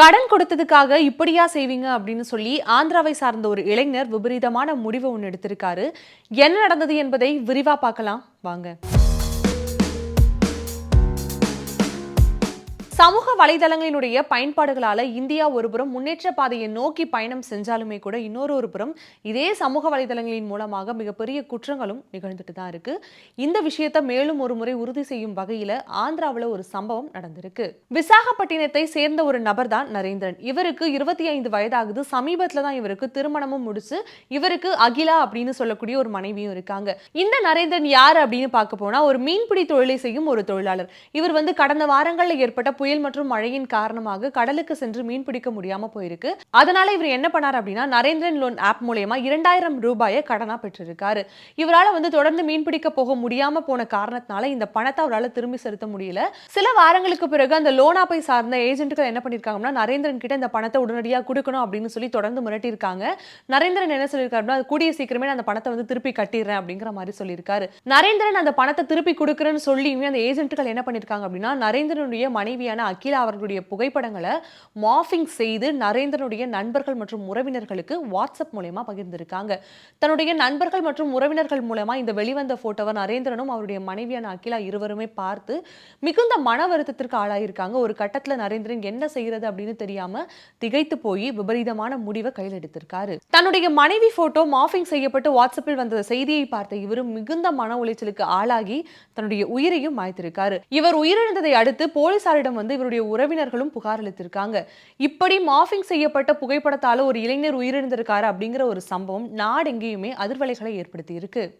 கடன் கொடுத்ததுக்காக இப்படியா செய்வீங்க அப்படின்னு சொல்லி ஆந்திராவை சார்ந்த ஒரு இளைஞர் விபரீதமான முடிவை ஒன்று எடுத்திருக்காரு. என்ன நடந்தது என்பதை விரிவா பார்க்கலாம். வாங்க. சமூக வலைதளங்களினுடைய பயன்பாடுகளால இந்தியா ஒருபுறம் முன்னேற்ற பாதையை நோக்கி பயணம் செஞ்சாலுமே கூட இன்னொரு ஒரு புறம் இதே சமூக வலைதளங்களின் மூலமாக மிகப்பெரிய குற்றங்களும் நிகழ்ந்துட்டு தான் இருக்கு. இந்த விஷயத்தை மேலும் ஒரு முறை உறுதி செய்யும் வகையில ஆந்திராவில் ஒரு சம்பவம் நடந்திருக்கு. விசாகப்பட்டினத்தை சேர்ந்த ஒரு நபர் தான் நரேந்திரன். இவருக்கு இருபத்தி ஐந்து வயதாகுது. சமீபத்துல தான் இவருக்கு திருமணமும் முடிச்சு இவருக்கு அகிலா அப்படின்னு சொல்லக்கூடிய ஒரு மனைவியும் இருக்காங்க. இந்த நரேந்திரன் யார் அப்படின்னு பார்க்க போனா ஒரு மீன்பிடி தொழிலை செய்யும் ஒரு தொழிலாளர். இவர் வந்து கடந்த வாரங்களில் ஏற்பட்ட புயல் மற்றும் மழையின் காரணமாக கடலுக்கு சென்று மீன் பிடிக்க முடியாம போயிருக்கு. அதனால இவர் என்ன பண்ணார் அப்படின்னா நரேந்திரன் லோன் ஆப் மூலயமா இரண்டாயிரம் ரூபாயை கடனா பெற்றிருக்காரு. இவரால வந்து தொடர்ந்து மீன் பிடிக்க போக முடியாம போன காரணத்தினால இந்த பணத்தை அவரால் திரும்பி செலுத்த முடியல. சில வாரங்களுக்கு பிறகு அந்த லோன் ஆப்பை சார்ந்த ஏஜென்ட்கள் என்ன பண்ணிருக்காங்கன்னா நரேந்திரன் கிட்ட இந்த பணத்தை உடனடியாக கொடுக்கணும் அப்படின்னு சொல்லி தொடர்ந்து மிரட்டியிருக்காங்க. நரேந்திரன் என்ன சொல்லியிருக்காருன்னா கூடிய சீக்கிரமே நான் அந்த பணத்தை வந்து திருப்பி கட்டிடுறேன் அப்படிங்கிற மாதிரி சொல்லியிருக்காரு. நரேந்திரன் அந்த பணத்தை திருப்பி கொடுக்குறேன்னு சொல்லியுமே அந்த ஏஜென்ட்கள் என்ன பண்ணிருக்காங்க அப்படின்னா நரேந்திரனுடைய மனைவியான அகிலா அவர்களுடைய புகைப்படங்களை மாஃபிங் செய்து நரேந்திரனுடைய நண்பர்கள் மற்றும் உறவினர்களுக்கு வாட்ஸ்அப் மூலயமா பகிர்ந்திருக்காங்க. தன்னுடைய நண்பர்கள் மற்றும் உறவினர்கள் மூலமா இந்த வெளிவந்த போட்டோவை நரேந்திரனும் அவருடைய மனைவியான அகிலா இருவருமே பார்த்து மிகுந்த மன வருத்தத்திற்கு ஆளாயிருக்காங்க. ஒரு கட்டத்துல நரேந்திரன் என்ன செய்யறது அப்படின்னு தெரியாம திகைத்து போய் விபரீதமான முடிவை கையில் எடுத்திருக்காரு. தன்னுடைய மனைவி போட்டோ மாஃபிங் செய்யப்பட்டு வாட்ஸ்அப்பில் வந்த செய்தியை பார்த்த இவரும் மிகுந்த மன உளைச்சலுக்கு ஆளாகி தன்னுடைய உயிரையும் மாய்த்திருக்காரு. இவர் உயிரிழந்ததை அடுத்து போலீசாரிடம் வந்து வந்து இவருடைய உறவினர்களும் புகார் அளித்திருக்காங்க. இப்படி மாஃபிங் செய்யப்பட்ட புகைப்படத்தால ஒரு இளைஞர் உயிரிழந்திருக்காரு அப்படிங்கிற ஒரு சம்பவம் நாடெங்கேயுமே அதிர்வலைகளை ஏற்படுத்தி இருக்கு